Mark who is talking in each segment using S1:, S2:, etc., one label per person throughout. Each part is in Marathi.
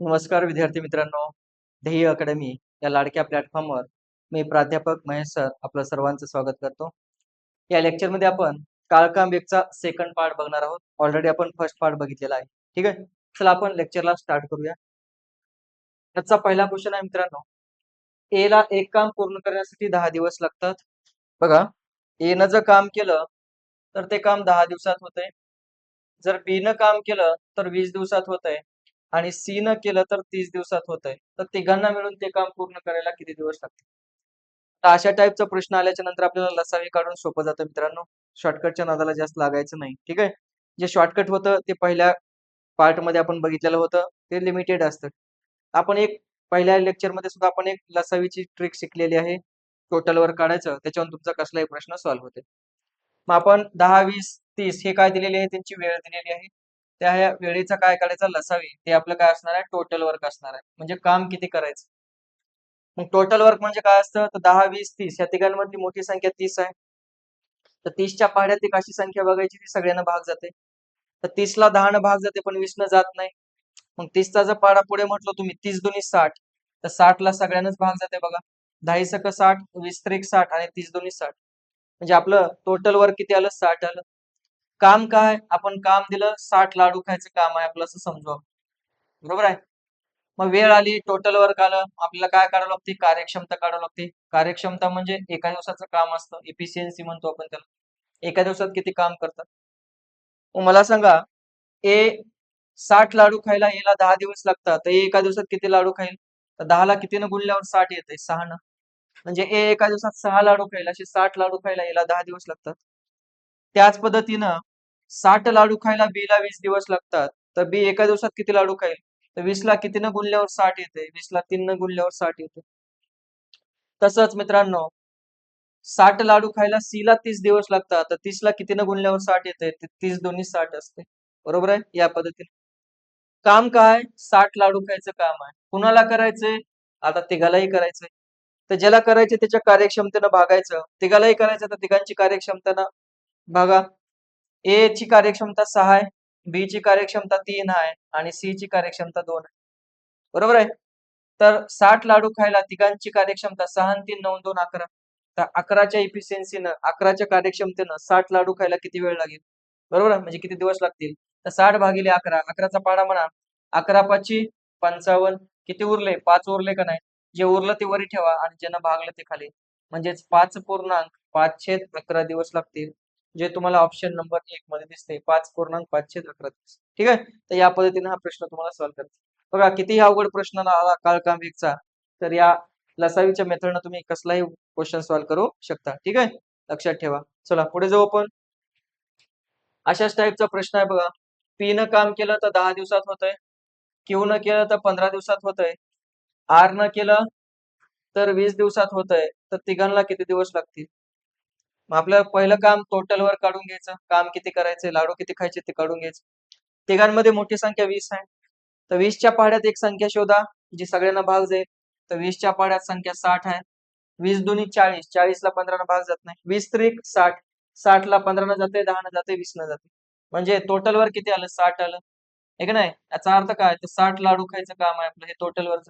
S1: नमस्कार विद्यार्थी मित्रांनो. ध्येय अकॅडमी या लाडक्या प्लॅटफॉर्मवर मी प्राध्यापक महेश सर आपलं सर्वांचं स्वागत करतो. या लेक्चरमध्ये आपण काळकाम काळकांबेगचा सेकंड पार्ट बघणार आहोत. ऑलरेडी आपण फर्स्ट पार्ट बघितलेला आहे. ठीक आहे? चला आपण लेक्चरला स्टार्ट करूया. त्याचा पहिला क्वेश्चन आहे मित्रांनो. ए ला एक काम पूर्ण करण्यासाठी दहा दिवस लागतात. बघा. ए न जर काम केलं तर ते काम दहा दिवसात होतंय. जर बी न काम केलं तर वीस दिवसात होतंय. आणि सी न केलं तर तीस दिवसात होत आहे तर तिघांना मिळून ते काम पूर्ण करायला किती दिवस लागतील? तर अशा टाईपचा प्रश्न आल्याच्यानंतर आपल्याला लसावी काढून सोपं जातं मित्रांनो. शॉर्टकटच्या नादाला जास्त लागायचं नाही ठीक आहे? जे शॉर्टकट होतं ते पहिल्या पार्टमध्ये आपण बघितलेलं होतं ते लिमिटेड असतं. आपण एक पहिल्या लेक्चरमध्ये सुद्धा आपण एक लसावीची ट्रिक शिकलेली आहे. टोटल वर काढायचं त्याच्यावर तुमचा कसलाही प्रश्न सॉल्व्ह होते मग आपण दहा वीस तीस हे काय दिलेले आहे? त्यांची वेळ दिलेली आहे. त्या ह्या वेळेचा काय करायचा लसावी ते आपलं काय असणार आहे? टोटल वर्क असणार आहे. म्हणजे काम किती करायचं? मग टोटल वर्क म्हणजे काय असतं? तर दहा वीस तीस या तिघांमधली मोठी संख्या तीस आहे. तर तीसच्या पाड्यात एक अशी संख्या बघायची ती सगळ्यांना भाग जाते. तर तीसला दहानं भाग जाते पण वीसनं जात नाही. मग तीसचा जर पाडा पुढे म्हटलं तुम्ही तीस दोन्ही साठ तर साठला सगळ्यांनाच भाग जाते बघा. दहा सक साठ वीस त्रिक साठ आणि तीस दोन्ही साठ. म्हणजे आपलं टोटल वर्क किती आलं? साठ आलं. काम काय? आपण काम दिलं साठ लाडू खायचं काम आहे आपलं असं समजू बरोबर आहे? मग वेळ आली टोटल वर्क आलं आपल्याला काय काढावं लागते? कार्यक्षमता काढावं लागते. कार्यक्षमता म्हणजे एका दिवसाचं काम असतं. इफिशियन्सी म्हणतो आपण त्याला. एका दिवसात किती काम करतात? मला सांगा ए साठ लाडू खायला याला दहा दिवस लागतात तर एका दिवसात किती लाडू खाईल? तर दहाला कितीनं गुणल्यावर साठ येते सहानं. म्हणजे ए एका दिवसात सहा लाडू खाईल असे साठ लाडू खायला याला दहा दिवस लागतात. त्याच पद्धतीनं साठ लाडू खायला बी ला वीस दिवस लागतात. तर बी एका दिवसात किती लाडू खाईल? तर वीस ला कितीनं गुणल्यावर साठ येते? वीस ला तीन न गुणल्यावर साठ येते. तसंच मित्रांनो साठ लाडू खायला सी ला तीस दिवस लागतात. तर तीस ला कितीनं गुणल्यावर साठ येते? तीस दोन्ही साठ असते. बरोबर आहे? या पद्धतीने. काम काय? साठ लाडू खायचं काम आहे. कुणाला करायचंय? आता तिघालाही करायचंय. तर ज्याला करायचे त्याच्या कार्यक्षमतेनं भागायचं. तिघालाही करायचं तर तिघांची कार्यक्षमतेनं भागा. ए ची कार्यक्षमता सहा आहे बी ची कार्यक्षमता तीन आहे आणि सी ची कार्यक्षमता दोन आहे. बरोबर आहे? तर साठ लाडू खायला तिघांची कार्यक्षमता सहा आणि तीन नऊ दोन अकरा. तर अकराच्या इफिशियन्सीनं अकराच्या कार्यक्षमतेनं साठ लाडू खायला किती वेळ लागेल? बरोबर आहे? म्हणजे किती दिवस लागतील? तर साठ भागिले अकरा अकराचा पाडा म्हणा. अकरा पाचशे पंचावन्न. किती उरले? पाच उरले का नाही? जे उरलं ते वरी ठेवा आणि ज्यांना भागलं ते खाली. म्हणजेच पाच पूर्णांक पाचशे अकरा दिवस लागतील. जे तुम्हाला ऑप्शन नंबर एक मध्ये दिसते पाच पूर्णांक पाचशे अकरा दिवस. ठीक आहे? तर या पद्धतीने हा प्रश्न तुम्हाला सॉल्व्ह करायचा बघा कितीही अवघड प्रश्न आला काळकांबिकचा तर या लसावीच्या मेथडनं तुम्ही कसलाही क्वेश्चन सॉल्व्ह करू शकता. ठीक आहे? लक्षात ठेवा. चला पुढे जाऊ आपण. अशाच टाईपचा प्रश्न आहे बघा. पी न काम केलं तर दहा दिवसात होतंय. क्यू न केलं तर पंधरा दिवसात होतंय. आर न केलं तर वीस दिवसात होतंय. तर तिघांना किती दिवस लागतील? मग आपल्याला पहिलं काम टोटल वर काढून घ्यायचं. काम किती करायचे लाडू किती खायचे ते काढून घ्यायचं. तिघांमध्ये मोठी संख्या वीस आहे. तर वीसच्या पाड्यात एक संख्या शोधा जी सगळ्यांना भाग जाईल. तर वीसच्या पाड्यात संख्या साठ आहे. वीस दोन्ही चाळीस चाळीसला पंधरानं भाग जात नाही. वीस त्रिक साठ. साठला पंधरानं जाते दहानं जाते वीसनं जाते म्हणजे टोटल वर किती आलं? साठ आलं. हे का नाही? याचा अर्थ काय? तर साठ लाडू खायचं काम आहे आपलं हे टोटल वरच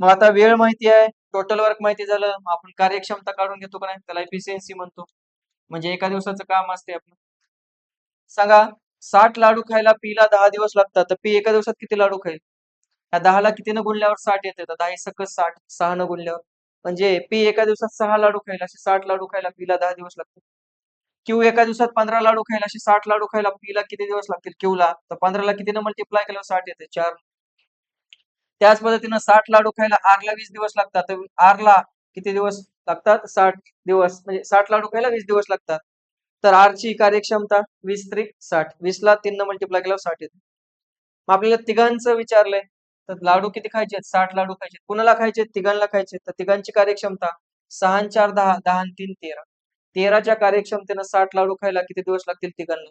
S1: मग आता वेळ माहिती आहे टोटल वर्क माहिती झालं मग आपण कार्यक्षमता काढून घेतो का नाही? त्याला एफिशियन्सी म्हणतो. म्हणजे एका दिवसाचं काम असते आपलं. सांगा साठ लाडू खायला पीला दहा दिवस लागतात तर पी एका दिवसात किती लाडू खाईल? या दहाला कितीनं गुणल्यावर साठ येते तर दहा सकस साठ सहा न गुणल्यावर. म्हणजे पी एका दिवसात सहा लाडू खायला असे साठ लाडू खायला पीला दहा दिवस लागतात. क्यू एका दिवसात पंधरा लाडू खायला असे साठ लाडू खायला पीला किती दिवस लागतील? क्यूला. तर पंधराला कितीनं मल्टिप्लाय केल्यावर साठ येते? चार. त्याच पद्धतीनं साठ लाडू खायला आरला वीस दिवस लागतात. आरला किती दिवस लागतात? साठ दिवस. म्हणजे साठ लाडू खायला वीस दिवस लागतात. तर आरची कार्यक्षमता वीस त्रिक साठ. वीस ला तीन मल्टिप्लाय केल्यावर साठ येते. मग आपल्याला तिघांचं विचारलंय. तर लाडू किती खायचे साठ लाडू खायचे कुणाला खायचे तिघांना खायचे तर तिघांची कार्यक्षमता सहा चार दहा. दहा तीन तेरा. तेराच्या कार्यक्षमतेनं साठ लाडू खायला किती दिवस लागतील तिघांना?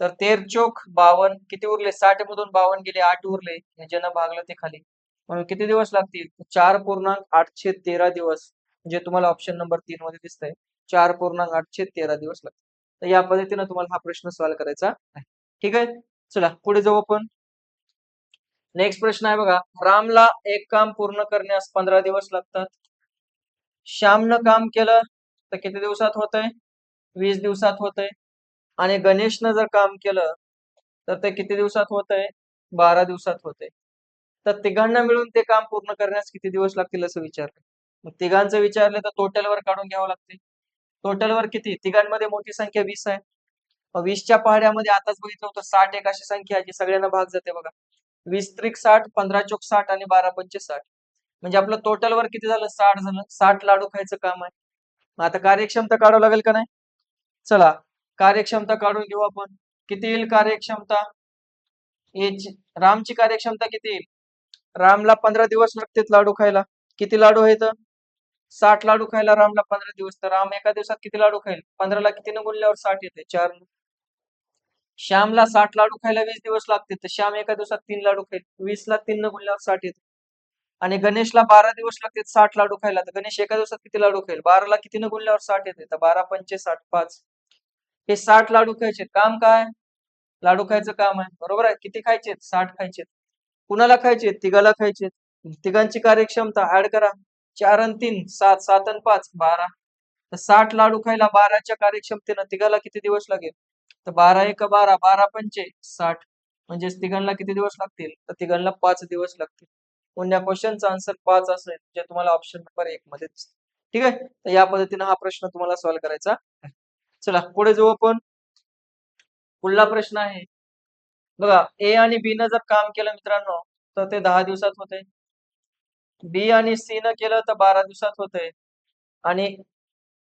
S1: तर तेर चोख बावन किती उरले? साठ मधून बावन गेले आठ उरले. ज्यांना भागलं ते खाली. म्हणून किती दिवस लागतील? चार पूर्णांक आठशे तेरा दिवस. जे तुम्हाला ऑप्शन नंबर तीन मध्ये दिसतंय. चार पूर्णांक आठशे तेरा दिवस लागतील. तर या पद्धतीनं तुम्हाला हा प्रश्न सॉल्व्ह करायचा आहे. ठीक आहे? चला पुढे जाऊ आपण. नेक्स्ट प्रश्न आहे बघा. रामला एक काम पूर्ण करण्यास पंधरा दिवस लागतात. श्यामनं काम केलं तर किती दिवसात होतंय? वीस दिवसात होतंय. आणि गणेशनं जर काम केलं तर ते किती दिवसात होतंय? बारा दिवसात होते तर तिघांना मिळून ते काम पूर्ण करण्यास किती दिवस लागतील असं विचारलं? मग तिघांचं विचारलं तर टोटलवर काढून घ्यावं लागते टोटलवर किती? तिघांमध्ये मोठी संख्या वीस आहे. वीसच्या पहाड्यामध्ये आताच बघितलं होतं साठ एक अशी संख्या आहे जी सगळ्यांना भाग जाते बघा. वीस त्रिक साठ पंधरा चोक साठ आणि बारा पंचे साठ म्हणजे आपलं टोटलवर किती झालं? साठ झालं. साठ लाडू खायचं काम आहे. मग आता कार्यक्षमता काढावं लागेल का नाही? चला कार्यक्षमता काढून घेऊ आपण. किती येईल कार्यक्षमता? रामची कार्यक्षमता किती येईल? रामला पंधरा दिवस लागतात लाडू खायला. किती लाडू आहेत? साठ लाडू खायला रामला पंधरा दिवस. तर राम एका दिवसात किती लाडू खाईल? पंधराला किती न गुणल्यावर साठ येते? चार श्यामला साठ लाडू खायला वीस दिवस लागते तर श्याम एका दिवसात तीन लाडू खाईल. वीस ला तीन न गुणल्यावर साठ येते. आणि गणेशला बारा दिवस लागते साठ लाडू खायला. तर गणेश एका दिवसात किती लाडू खाईल? बाराला किती न गुणल्यावर साठ येते? तर बारा पंचे साठ पाच. हे साठ लाडू खायचे काम काय? लाडू खायचं काम आहे. बरोबर आहे? किती खायचे? साठ खायचे. कुणाला खायचे? तिघाला खायचे. तिघांची कार्यक्षमता ऍड करा. चार आणि तीन सात. सात आणि पाच बारा. तर साठ लाडू खायला बाराच्या कार्यक्षमतेनं तिघाला किती दिवस लागेल? तर बारा एक बारा बारा पंचे साठ. म्हणजेच तिघांना किती दिवस लागतील? तर तिघांना पाच दिवस लागतील. पुण्या क्वेश्चनचा आन्सर पाच असेल जे तुम्हाला ऑप्शन नंबर एक मध्ये ठीक आहे? तर या पद्धतीने हा प्रश्न तुम्हाला सॉल्व्ह करायचा आहे. चला पुढे जाऊ आपण. पुढला प्रश्न आहे. बघा ए आणि बी न जर काम केलं मित्रांनो तर ते दहा दिवसात होते. बी आणि सी न केलं तर बारा दिवसात होते. आणि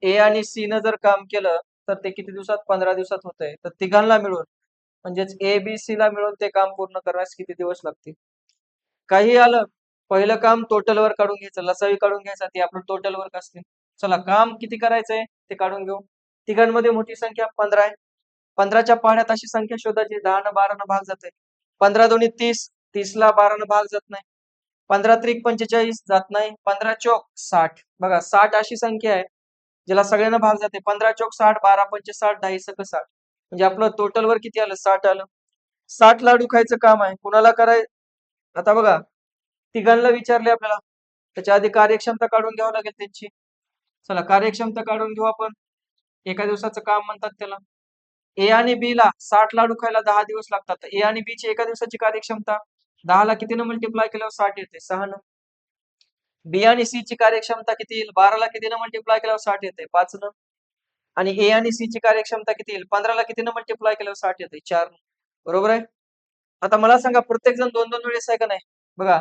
S1: ए आणि सी न जर काम केलं तर ते किती दिवसात? पंधरा दिवसात होते. तर तिघांना मिळून म्हणजेच ए बी सी ला मिळून ते काम पूर्ण करण्यास किती दिवस लागतील? काही आलं पहिलं काम टोटलवर काढून घ्यायचं लसावी काढून घ्यायचं ते आपलं टोटल वर्क असतील चला काम किती करायचंय ते काढून घेऊ. तिघांमध्ये मोठी संख्या पंधरा आहे. पंधराच्या पाण्यात अशी संख्या शोधायची दहा न बारा न भाग जाते पंधरा दोन्ही तीस तीसला बारा न भाग जात नाही. पंधरा त्रिक पंचेचाळीस जात नाही. पंधरा चौक साठ. बघा साठ अशी संख्या आहे ज्याला सगळ्यांना भाग जाते. पंधरा चौक साठ बारा पंचे साठ दहा सक साठ. म्हणजे आपलं टोटल वर किती आलं? साठ आलं. साठ लाडू खायचं काम आहे. कुणाला कराय आता बघा तिघांना विचारले आपल्याला. त्याच्या आधी कार्यक्षमता काढून घ्यावं लागेल त्यांची. चला कार्यक्षमता काढून घेऊ आपण. एका दिवसाचं काम म्हणतात त्याला. ए आणि बी ला साठ लाडू खायला दहा दिवस लागतात. ए आणि बी ची एका दिवसाची कार्यक्षमता दहा ला कितीनं मल्टिप्लाय केल्यावर साठ येते? सहा न बी आणि सी ची कार्यक्षमता किती येईल? बाराला कितीनं मल्टिप्लाय केल्यावर साठ येते? पाच न आणि ए आणि सी ची कार्यक्षमता किती येईल? पंधराला कितीनं मल्टिप्लाय केल्यावर साठ येते? चार बरोबर आहे? आता मला सांगा प्रत्येक जण दोन दोन वेळेस आहे का नाही? बघा.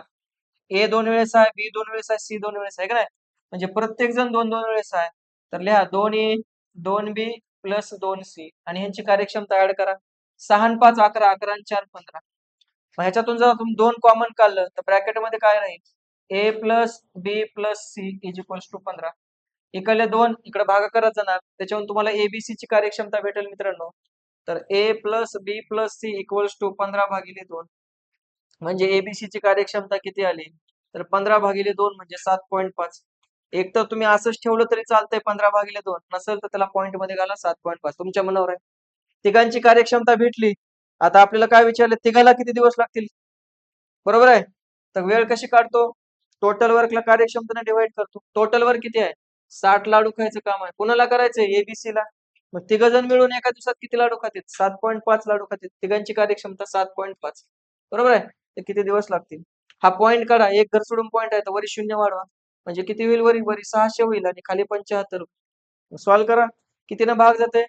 S1: ए दोन वेळेस आहे बी दोन वेळेस आहे सी दोन वेळेस आहे का नाही? म्हणजे प्रत्येक जण दोन दोन वेळेस आहे. तर लिहा दोन ए दोन बी प्लस दोन सी. आणि ह्यांची कार्यक्षमता ऍड करा. सहा पाच अकरा अकरा आणि चार पंधरा. मग ह्याच्यातून जर तुम्ही दोन कॉमन काढलं तर ब्रॅकेटमध्ये काय राहील? A plus B plus C is equals to पंधरा. इकडले दोन इकडे भागाकारच जाणार. त्याच्यावरून तुम्हाला एबीसी ची कार्यक्षमता भेटेल मित्रांनो. तर A plus B plus C equals to पंधरा भागिले दोन. म्हणजे एबीसी ची कार्यक्षमता किती आली? तर पंधरा भागिले दोन म्हणजे सात पॉईंट पाच. एक तर तुम्ही असंच ठेवलं तरी चालतंय पंधरा भागिले दोन. नसेल तर त्याला पॉईंटमध्ये घाला सात पॉईंट पाच. तुमच्या मनावर आहे. तिघांची कार्यक्षमता भेटली. आता आपल्याला काय विचारलं? तिघाला किती दिवस लागतील? बरोबर आहे? तर वेळ कशी काढतो? टोटल वर्कला कार्यक्षमतेने डिवाइड करतो. टोटल वर्क किती आहे? साठ लाडू खायचं काम आहे. कुणाला करायचंय? एबीसी ला. मग तिघ जण मिळून एका दिवसात किती लाडू खातील? सात पॉईंट पाच लाडू खातील. तिघांची कार्यक्षमता सात पॉईंट पाच. बरोबर आहे? तर किती दिवस लागतील? हा पॉईंट काढा. एक घर सोडून पॉईंट आहे. तर वरी शून्य वाढवा. म्हणजे किती होईल? वरी वरी सहाशे होईल आणि खाली पंच्याहत्तर सॉल्व्ह करा. कितीनं भाग जाते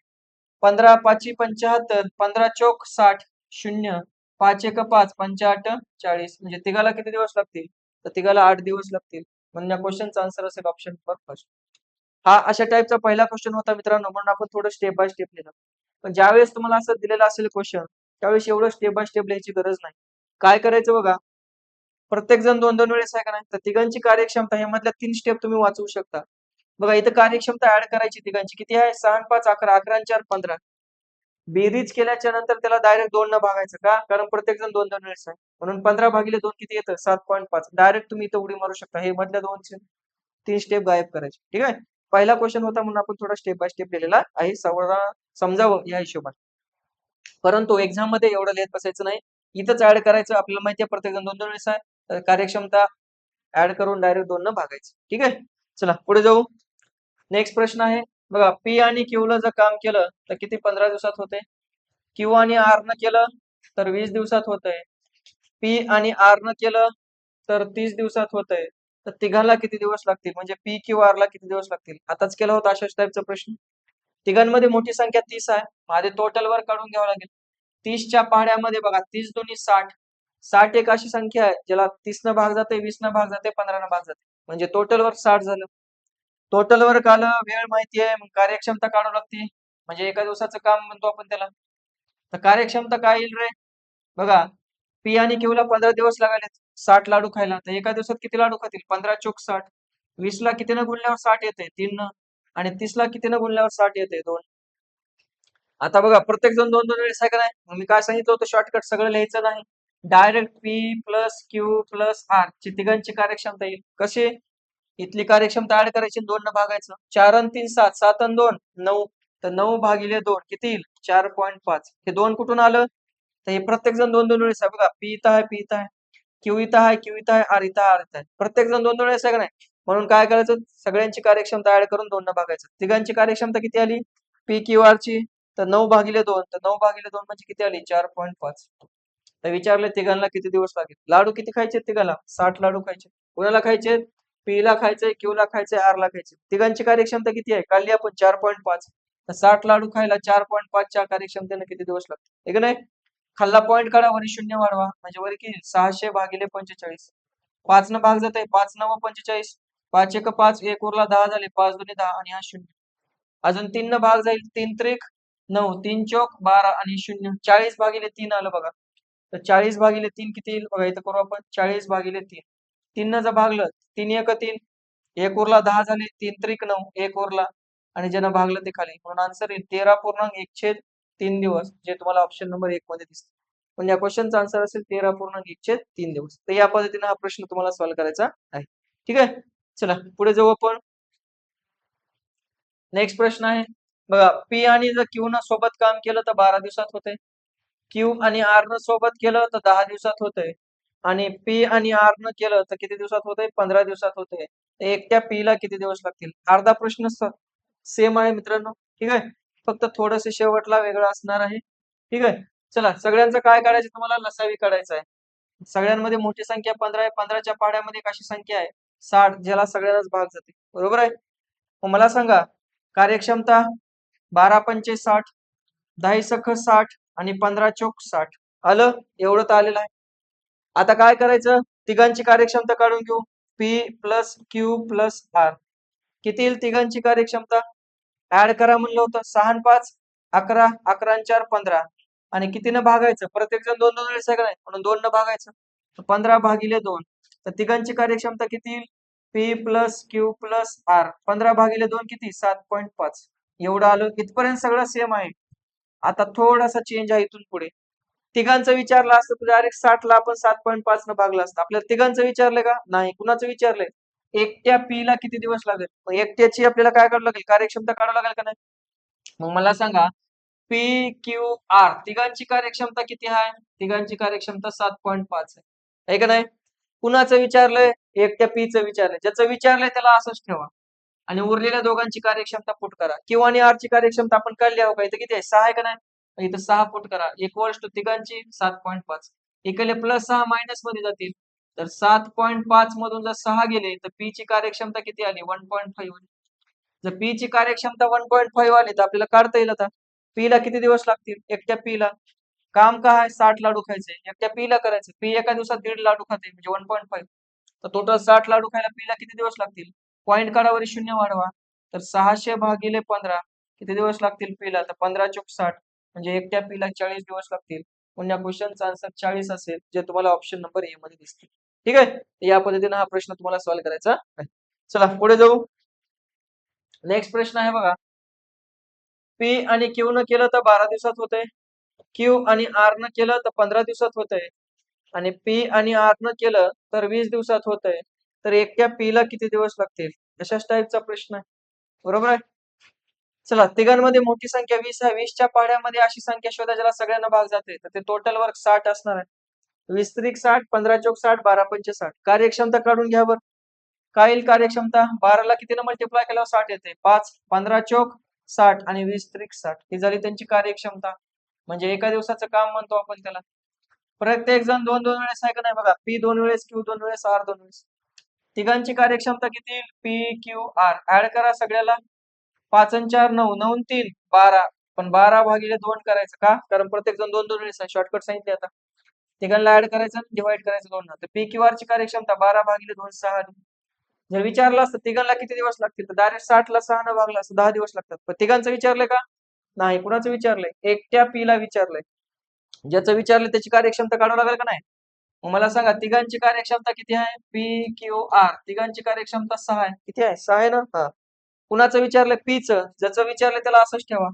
S1: पंधरा पाचशे पंच्याहत्तर पंधरा चौक साठ शून्य पाच एक पाच पंचाहत्तर चाळीस. म्हणजे तिघाला किती दिवस लागतील? तर तिघाला आठ दिवस लागतील. म्हणजे या क्वेश्चनचा आन्सर असेल ऑप्शन फर्स्ट हा अशा टाईपचा पहिला क्वेश्चन होता मित्रांनो. म्हणून आपण थोडं स्टेप बाय स्टेप लिहिलं. पण ज्यावेळेस तुम्हाला असं दिलेलं असेल क्वेश्चन त्यावेळेस एवढं स्टेप बाय स्टेप लिहायची गरज नाही. काय करायचं बघा? प्रत्येक जण दोन दोन वेळेस आहे का नाही? तर तिघांची कार्यक्षमता ह्यामधल्या तीन स्टेप तुम्ही वाचवू शकता. बघा इथं कार्यक्षमता ऍड करायची तिघांची. किती आहे? सहा पाच अकरा अकरा चार पंधरा. बेरीज केल्याच्यानंतर त्याला डायरेक्ट दोन न भागायचं का? कारण प्रत्येक जण दोन दोन वेळेस आहे. म्हणून पंधरा भागिले दोन किती येतं? सात पॉईंट पाच. डायरेक्ट तुम्ही इथं उडी मारू शकता. हे मधल्या दोन तीन स्टेप गायब करायचे. ठीक आहे? पहिला क्वेश्चन होता म्हणून आपण थोडा स्टेप बाय स्टेप लिहिलेला आहे. सवरा समजावं या हिशोबाने. परंतु एक्झाममध्ये एवढं लिहित बसायचं नाही. इथंच ऍड करायचं. आपल्याला माहिती आहे प्रत्येक जण दोन दोन वेळेस आहे. कार्यक्षमता ऍड करून डायरेक्ट दोन न भागायचं. ठीक आहे? चला पुढे जाऊ. नेक्स्ट प्रश्न आहे. बघा पी आणि क्यू ला जर काम केलं तर किती? पंधरा दिवसात होते. क्यू आणि आर न केलं तर वीस दिवसात होतंय पी आणि आर न केलं तर तीस दिवसात होतंय तर तिघांना किती दिवस लागतील? म्हणजे पी क्यू आर ला किती दिवस लागतील? आताच केला होता अशाच टाईपचा प्रश्न. तिघांमध्ये मोठी संख्या तीस आहे. माझे टोटल वर काढून घ्यावं लागेल. तीसच्या पाहण्यामध्ये बघा तीस दोन्ही साठ. साठ एक अशी संख्या आहे ज्याला तीस न भाग जाते वीस न भाग जाते पंधरा न भाग जाते. म्हणजे टोटल वर्क साठ झालं. टोटल वर आलं? वेळ माहिती आहे मग कार्यक्षमता काढावं लागते. म्हणजे एका दिवसाचं काम म्हणतो आपण त्याला. तर कार्यक्षमता काय येईल रे? बघा पी आणि क्यूला पंधरा दिवस लागले साठ लाडू खायला. तर एका दिवसात किती लाडू खातील? पंधरा चोक साठ. वीस ला कितीनं गुणल्यावर साठ येते? तीन न आणि तीस ला कितीनं गुणल्यावर साठ येते? दोन. आता बघा प्रत्येक जण दोन दोन वेळेस आहे का नाही? मी काय सांगितलं होतं? शॉर्टकट सगळं लिहायचं नाही. Direct P plus Q plus R ची तिघांची कार्यक्षमता येईल कशी इथली कार्यक्षमता ऍड करायची दोन न भागायचं. चार आणि तीन सात. सात आणि दोन नऊ. तर नऊ भागिले दोन किती येईल? चार पॉईंट पाच. हे दोन कुठून आलं? तर हे प्रत्येक जण दोन दोन वेळेस आहे. बघा पी इथं आहे पी इथं आहे. क्यू इथं आहे क्यू इथं आहे आर इथं आर इथं आहे. प्रत्येक जण दोन दोन वेळेस आहे का नाही? म्हणून काय करायचं? सगळ्यांची कार्यक्षमता ऍड करून दोन न भागायचं. तिघांची कार्यक्षमता किती आली? पी क्यू आर ची. तर नऊ भागिले दोन. तर नऊ भागिले दोन म्हणजे किती आली? चार पॉईंट पाच. तर विचारले तिघांना किती दिवस लागेल? लाडू किती खायचे तिघाला साठ लाडू खायचे. कोणाला खायचे? पी ला खायचे क्यू ला खायचे आर ला खायचे तिघांची कार्यक्षमता किती आहे? काढली आपण चार पॉईंट पाच. तर साठ लाडू खायला चार पॉईंट पाचच्या कार्यक्षमतेने किती दिवस लागतील? एक नाही? खाल्ला पॉईंट काढा वरी शून्य वाढवा. म्हणजे वरी किती सहाशे भागिले पंचेचाळीस. पाच न भाग जाते पाच नव पंचेचाळीस. पाच एक पाच एक उरला दहा झाले पाच दोन्ही दहा आणि हा शून्य. अजून तीन न भाग जाईल तीन त्रिक नऊ तीन चौक बारा आणि शून्य. चाळीस भागिले तीन आलं बघा. तर चाळीस भागिले तीन किती येईल बघा इथं करू आपण. चाळीस भागिले तीन. तीन जर भागलं तीन एक तीन. एक उरला दहा झाले तीन त्रिक नऊ एक उरला. आणि ज्यांना भागलं ते खाली. म्हणून आन्सर येईल तेरा पूर्णांक एक छेद तीन दिवस जे तुम्हाला ऑप्शन नंबर एक मध्ये दिसत. म्हणजे या क्वेश्चनचा आन्सर असेल तेरा पूर्णांक एक छेद तीन दिवस. तर या पद्धतीने हा प्रश्न तुम्हाला सॉल्व्ह करायचा आहे. ठीक आहे? चला पुढे जाऊ आपण. नेक्स्ट प्रश्न आहे. बघा पी आणि जर क्यू न सोबत काम केलं तर बारा दिवसात होते क्यू आणि आर न सोबत केलं तर दहा दिवसात होते आणि पी आणि आर न केलं तर किती दिवसात होते पंधरा दिवसात होते एकट्या पी ला किती दिवस लागतील? अर्धा प्रश्न सेम आहे मित्रांनो. ठीक आहे? फक्त थोडस शेवटला वेगळं असणार आहे. ठीक आहे? चला सगळ्यांचं काय काढायचं तुम्हाला? लसावी काढायचं आहे. सगळ्यांमध्ये मोठी संख्या पंधरा आहे. पंधराच्या पाड्यामध्ये कशी संख्या आहे. साठ ज्याला सगळ्यांनाच भाग जाते. बरोबर आहे? मला सांगा कार्यक्षमता बारा पंचे साठ दहा सख साठ आणि पंधरा चौक साठ. आलं? एवढं तर आलेलं आहे. आता काय करायचं? तिघांची कार्यक्षमता काढून घेऊ. P plus Q plus R किती येईल तिघांची कार्यक्षमता? ऍड करा म्हणलं होतं. सहा पाच अकरा अकरा चार पंधरा. आणि कितीनं भागायचं? प्रत्येक जण दोन दोन वेळेस नाही म्हणून दोन न भागायचं पंधरा भागिले दोन. तर तिघांची कार्यक्षमता किती येईल? P plus Q plus R पंधरा भागिले दोन किती? सात पॉईंट पाच. एवढं आलं. इथपर्यंत सगळं सेम आहे. आता थोडासा चेंज आहे इथून पुढे. तिघांचं विचारलं असतं तर डायरेक्ट साठ ला आपण सात पॉईंट पाच न भागलं असतं. आपल्याला तिघांचं विचारलंय का? नाही कुणाचं विचारलंय? एकट्या पी ला किती दिवस लागेल? मग एकट्याची आपल्याला काय करावं लागेल? कार्यक्षमता काढावं लागेल का नाही? मग मला सांगा पी क्यू आर तिघांची कार्यक्षमता किती आहे? तिघांची कार्यक्षमता सात पॉईंट पाच आहे. आहे का नाही? कुणाचं विचारलंय? एकट्या पीचं विचारलंय. ज्याचं विचारलंय त्याला असंच ठेवा. आणि उरलेल्या दोघांची कार्यक्षमता फुट करा. क्यू आणि आर ची कार्यक्षमता आपण काढली आहो का? इथं किती आहे? सहा आहे का नाही? इथं सहा फुट करा. एक वर्ष तिघांची सात पॉईंट पाच. इकडे प्लस सहा मायनसमध्ये जातील. तर सात पॉईंट पाच मधून जर सहा गेले तर पी ची कार्यक्षमता किती आली? वन पॉईंट फाईव्ह जर पी ची कार्यक्षमता वन पॉईंट फाईव्ह आली तर आपल्याला काढता येईल आता. पी ला किती दिवस लागतील? एकट्या पी ला. काम काय आहे? साठ लाडू खायचे. एकट्या पी ला करायचे. पी एका दिवसात दीड लाडू खाते म्हणजे वन पॉईंट फाईव्ह तर टोटल साठ लाडू खायला पी ला किती दिवस लागतील? पॉईंट काढावर शून्य वाढवा. तर सहाशे भागिले पंधरा किती दिवस लागतील पी ला? तर पंधरा चोक साठ म्हणजे एकट्या पी ला चाळीस दिवस लागतील. पण या क्वेश्चनचा आन्सर चाळीस असेल जे तुम्हाला ऑप्शन नंबर ए मध्ये दिसतील. ठीक आहे? या पद्धतीने हा प्रश्न तुम्हाला सॉल्व्ह करायचा आहे. चला पुढे जाऊ. नेक्स्ट प्रश्न आहे बघा. पी आणि क्यू न केलं तर बारा दिवसात होते क्यू आणि आर न केलं तर पंधरा दिवसात होतंय. आणि पी आणि आर न केलं तर वीस दिवसात होतंय. तर एकट्या पी ला किती दिवस लागतील? अशाच टाईपचा प्रश्न आहे. बरोबर आहे? चला तिघांमध्ये मोठी संख्या वीस आहे. वीसच्या पाड्यामध्ये अशी संख्या शोधा ज्याला सगळ्यांना भाग जाते. तर ते टोटल वर्क साठ असणार आहे. वीस त्रिक साठ पंधरा चौक साठ बारा पंचे साठ कार्यक्षमता काढून घ्या बरं. काय येईल कार्यक्षमता? बाराला कितीनं मल्टिप्लाय केल्यावर साठ येते? पाच पंधरा चौक साठ आणि वीस त्रिक साठ. ही झाली त्यांची कार्यक्षमता. म्हणजे एका दिवसाचं काम म्हणतो आपण त्याला. प्रत्येक जण दोन दोन वेळेस आहे का नाही बघा? पी दोन वेळेस क्यू दोन वेळेस आर दोन वेळेस. तिघांची कार्यक्षमता किती? येईल पी क्यू आर ऍड करा सगळ्याला. पाच चार नऊ. नऊ तीन बारा. पण बारा भागिले दोन करायचं का? कारण प्रत्येक जण दोन दोन शॉर्टकट सांगितले आता. तिघांना ऍड करायचं डिवाइड करायचं दोन. तर पी क्यू आर ची कार्यक्षमता बारा भागिले दोन सहा. जर विचारलं असतं तिघांना किती दिवस लागतील? तर डायरेक्ट साठ ला सहा न भागला असं दहा दिवस लागतात. पण तिघांचं विचारलंय का? नाही. कुणाचं विचारलंय? एकट्या पी ला विचारलंय. ज्याचं विचारलं त्याची कार्यक्षमता काढावं लागेल का नाही? मग मला सांगा तिघांची कार्यक्षमता किती आहे? पी क्यू आर तिघांची कार्यक्षमता सहा आहे. किती आहे? सहा आहे ना? हा. कुणाचं विचारलं? पी च ज्याचं विचारलं त्याला असंच ठेवा.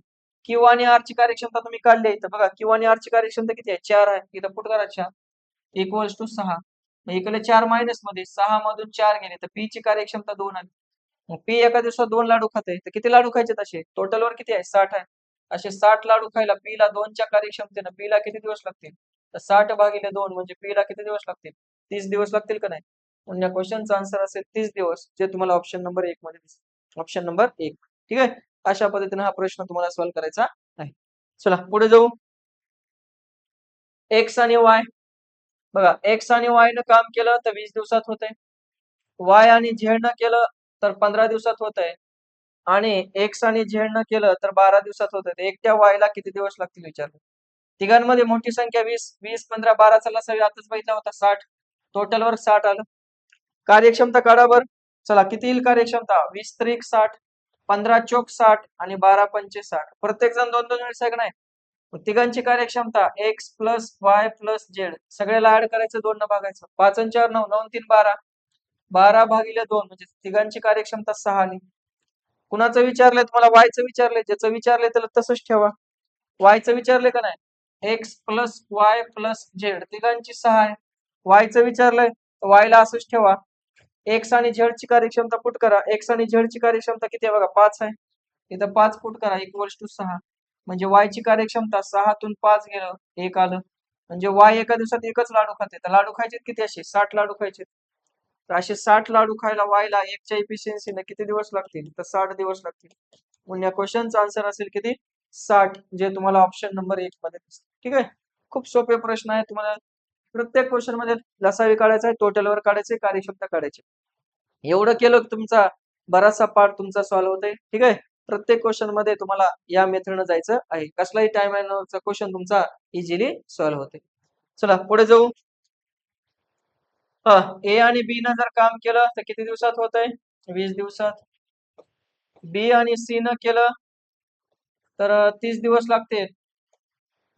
S1: क्यू आणि आर ची कार्यक्षमता तुम्ही काढली इथं बघा क्यू आणि आर ची कार्यक्षमता किती आहे? चार आहे. इथं पुट करा चार. इक्वल्स टू सहा. मग इकडे चार मायनसमध्ये सहा मधून चार गेले. तर पी ची कार्यक्षमता दोन आली मग पी एका दिवसात दोन लाडू खाते. तर किती लाडू खायचे तसे टोटल वर किती आहे? साठ आहे. असे साठ लाडू खायला पी ला दोनच्या कार्यक्षमतेनं पी ला किती दिवस लागतील? तर साठ भागिले दोन म्हणजे पी ला किती दिवस लागतील? तीस दिवस लागतील का नाही? म्हणून या क्वेश्चनचा आन्सर असेल तीस दिवस जे तुम्हाला ऑप्शन नंबर एक मध्ये ऑप्शन नंबर एक. ठीक आहे? अशा पद्धतीने हा प्रश्न तुम्हाला सॉल्व्ह करायचा आहे. चला पुढे जाऊ. एक्स आणि वाय बघा एक्स आणि वाय न काम केलं तर वीस दिवसात होतंय. वाय आणि झेड न केलं तर पंधरा दिवसात होतंय. आणि एक्स आणि झेड न केलं तर बारा दिवसात होत एकट्या वायला किती दिवस लागतील विचारलं? तिघांमध्ये मोठी संख्या वीस वीस पंधरा बारा चला सगळी आताच बघितला होता साठ. टोटल वर साठ आलं. कार्यक्षमता काढा बर. चला किती येईल कार्यक्षमता? वीस त्रिक साठ पंधरा चोक साठ आणि बारा पंचे साठ. प्रत्येक जण दोन दोन वेळेस आहे नाही? तिघांची कार्यक्षमता X plus Y plus Z सगळ्याला ऍड करायचं दोन न भागायचं. पाच चार नऊ. नऊ तीन बारा. बारा भागिले दोन म्हणजे तिघांची कार्यक्षमता सहा आली. कुणाचं विचारलंय? तुम्हाला वायचं विचारलंय. ज्याचं विचारलंय त्याला तसंच ठेवा. वायचं विचारले का नाही? X plus Y plus Z तिघांची सहा आहे. वायचं विचारलंय तर वायला असंच ठेवा. एक्स आणि झेडची कार्यक्षमता पुट करा. एक्स आणि झेडची कार्यक्षमता किती आहे बघा? पाच आहे. इथं पाच पुट करा इक्वल्स टू सहा. म्हणजे वाय ची कार्यक्षमता सहातून पाच गेलं एक आलं. म्हणजे वाय एका दिवसात एकच लाडू खाते. तर लाडू खायचे किती असे? साठ लाडू खायचे तर असे साठ लाडू खायला वायला एकच्या इफिशियन्सीने किती दिवस लागतील? तर साठ दिवस लागतील. म्हणून या क्वेश्चनचा आन्सर असेल किती? साठ जे तुम्हाला ऑप्शन नंबर एक मध्ये दिसतं ठीक आहे? खूप सोपे प्रश्न आहे तुम्हाला. प्रत्येक क्वेश्चनमध्ये लसावी काढायचा आहे टोटलवर काढायचे कार्यक्षमता काढायची एवढं केलं की तुमचा बराचसा पार्ट तुमचा सॉल्व्ह होतोय. ठीक आहे? प्रत्येक क्वेश्चनमध्ये तुम्हाला या मेथडनं जायचं आहे. कसलाही टाइम चा क्वेश्चन तुमचा इझिली सॉल्व्ह होते चला पुढे जाऊ. हा ए आणि बी न जर काम केलं तर किती दिवसात होत आहे वीस दिवसात. बी आणि सी न केलं तर तीस दिवस लागते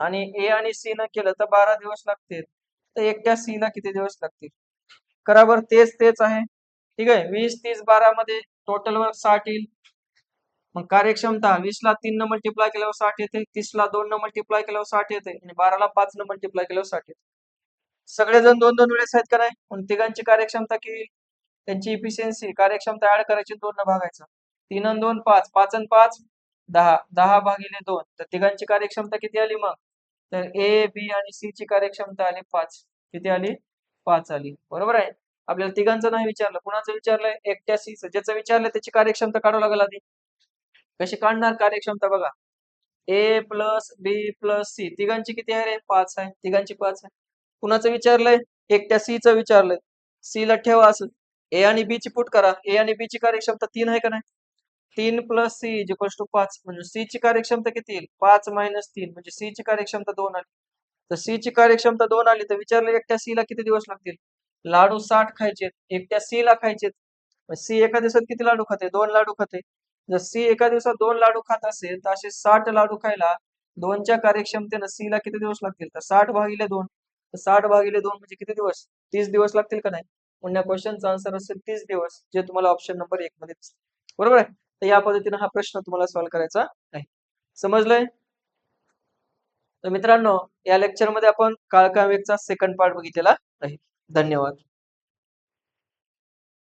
S1: आणि ए आणि सी न केलं तर बारा दिवस लागतील. तर एकट्या सी ला किती दिवस लागतील? करा तेच तेच आहे. ठीक आहे? वीस तीस बारा मध्ये टोटलवर साठ येईल. मग कार्यक्षमता वीस ला तीन न मल्टिप्लाय केल्यावर साठ येते तीस ला दोन न मल्टिप्लाय केल्यावर साठ येते आणि बाराला पाच न मल्टिप्लाय केल्यावर साठ येते. सगळेजण दोन दोन वेळेस आहेत का नाही? पण तिघांची कार्यक्षमता किती त्यांची इफिशियन्सी कार्यक्षमता ऍड करायची दोन न भागायचं. तीन दोन पाच. पाच आणि पाच दहा. दहा भागिले दोन. तर तिघांची कार्यक्षमता किती आली मग? तर ए बी आणि सी ची कार्यक्षमता आली पाच. किती आली? पाच आली. बरोबर आहे? आपल्याला तिघांचं नाही विचारलं. कुणाचं विचारलंय? एकट्या सी ज्याचं विचारलं त्याची कार्यक्षमता काढावं लागेल आधी. कशी काढणार कार्यक्षमता बघा? A plus B plus C तिघांची किती आहे रे? पाच आहे. तिघांची पाच आहे. कुणाचं विचारलंय? एकट्या सी च विचारलंय. सी ला ठेवा असं. ए आणि बी ची पुट करा. ए आणि बी ची कार्यक्षमता तीन आहे का नाही? तीन प्लस सी इज टू पाच. म्हणजे सी ची कार्यक्षमता किती येईल? पाच मायनस तीन. म्हणजे सी ची कार्यक्षमता दोन आली. तर सी ची कार्यक्षमता दोन आली तर विचारलं एकट्या सी ला किती दिवस लागतील? लाडू साठ खायचे एकट्या सी ला खायचे सी एका दिवसात किती लाडू खाते? दोन लाडू खाते. जर सी एका दिवसात दोन लाडू खात असेल तर असे साठ लाडू खायला दोनच्या कार्यक्षमतेनं सी ला किती दिवस लागतील? तर साठ भागिले दोन. तर साठ भागिले दोन म्हणजे किती दिवस? तीस दिवस लागतील का नाही? म्हणून या क्वेश्चनचा आन्सर असेल तीस दिवस जे तुम्हाला ऑप्शन नंबर एक मध्ये दिसते बरोबर आहे? तर या पद्धतीनं हा प्रश्न तुम्हाला सॉल्व्ह करायचा आहे. समजलंय? तर मित्रांनो या लेक्चरमध्ये आपण काळका वेगचा सेकंड पार्ट बघितलेला आहे. धन्यवाद.